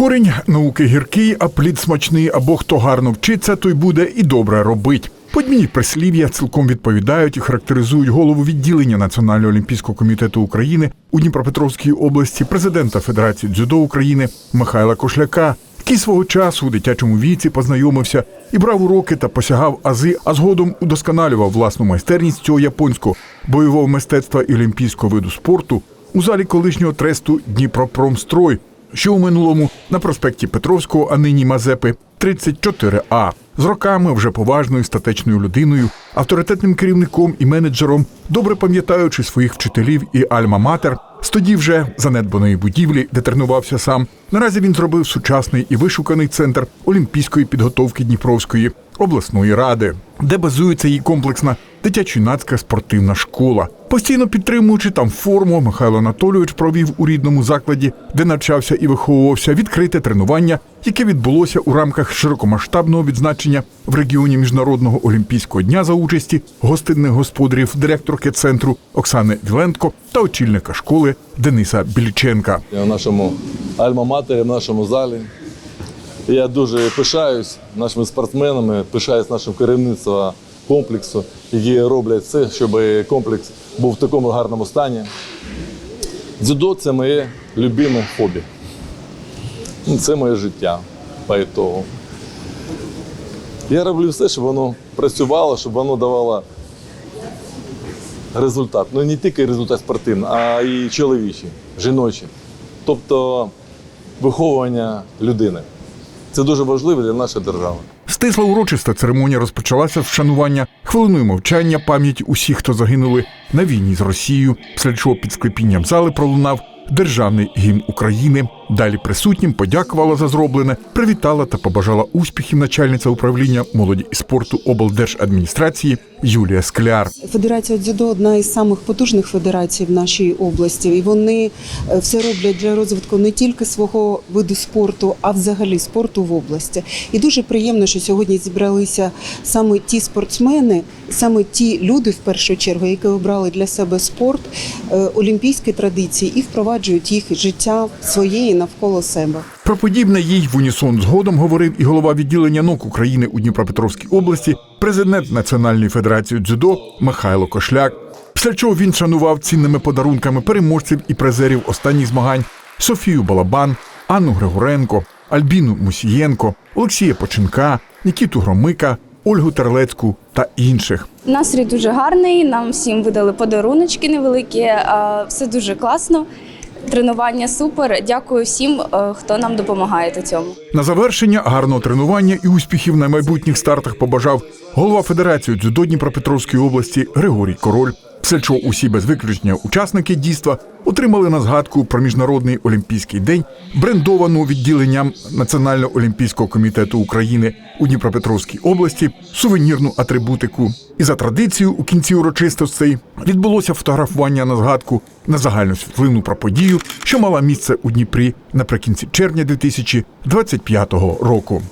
Корінь науки гіркий, а плід смачний, або хто гарно вчиться, той буде і добре робить. Подмінні прислів'я цілком відповідають і характеризують голову відділення Національного олімпійського комітету України у Дніпропетровській області, президента Федерації дзюдо України Михайла Кошляка, який свого часу у дитячому віці познайомився і брав уроки та посягав ази, а згодом удосконалював власну майстерність цього японського бойового мистецтва і олімпійського виду спорту у залі колишнього тресту Дніпропромстрой, що у минулому на проспекті Петровського, а нині Мазепи, 34А. З роками вже поважною статечною людиною, авторитетним керівником і менеджером, добре пам'ятаючи своїх вчителів і альма-матер, з тоді вже занедбаної будівлі, де тренувався сам. Наразі він зробив сучасний і вишуканий центр олімпійської підготовки Дніпровської обласної ради, де базується її комплексна дитячо-юнацька спортивна школа. Постійно підтримуючи там форму, Михайло Анатолійович провів у рідному закладі, де навчався і виховувався, відкрите тренування, яке відбулося у рамках широкомасштабного відзначення в регіоні міжнародного олімпійського дня за участі гостинних господарів, директорки центру Оксани Віленко та очільника школи Дениса Біліченка. в нашому альма-матері, в нашому залі. Я дуже пишаюсь нашими спортсменами, пишаюсь нашим керівництвом комплексу, які роблять все, щоб комплекс був в такому гарному стані. Дзюдо це моє любиме хобі. Це моє життя по ітогу. Я роблю все, щоб воно працювало, щоб воно давало результат. Ну не тільки результат спортивний, а і чоловічий, жіночий. Тобто виховування людини. Це дуже важливо для нашої держави. Стисла урочиста церемонія розпочалася з вшанування хвилиною мовчання пам'ять усіх, хто загинули на війні з Росією, після чого під склепінням зали пролунав державний гімн України. Далі присутнім подякувала за зроблене, привітала та побажала успіхів начальниця управління молоді і спорту облдержадміністрації Юлія Скляр. Федерація дзюдо одна із самих потужних федерацій в нашій області, і вони е, все роблять для розвитку не тільки свого виду спорту, а взагалі спорту в області. І дуже приємно, що сьогодні зібралися саме ті спортсмени, саме ті люди, в першу чергу, які обрали для себе спорт, е, олімпійські традиції і впроваджують їх життя своє і навколо себе. Про подібне їй в унісон згодом говорив і голова відділення НОК України у Дніпропетровській області, президент Національної федерації дзюдо Михайло Кошляк. Після чого він шанував цінними подарунками переможців і призерів останніх змагань Софію Балабан, Анну Григоренко, Альбіну Мусієнко, Олексія Поченка, Нікіту Громика, Ольгу Терлецьку та інших. Настрій дуже гарний. Нам всім видали подаруночки невеликі. Все дуже класно. Тренування супер. Дякую всім, е, хто нам допомагає у цьому. На завершення гарного тренування і успіхів на майбутніх стартах побажав голова Федерації дзюдо Дніпропетровської області Григорій Король. Після чого усі без виключення учасники дійства отримали на згадку про міжнародний олімпійський день, брендовану відділенням Національного олімпійського комітету України у Дніпропетровській області сувенірну атрибутику. І за традицією у кінці урочистостей відбулося фотографування на згадку на загальну світлину про подію, що мала місце у Дніпрі наприкінці червня 2025 року.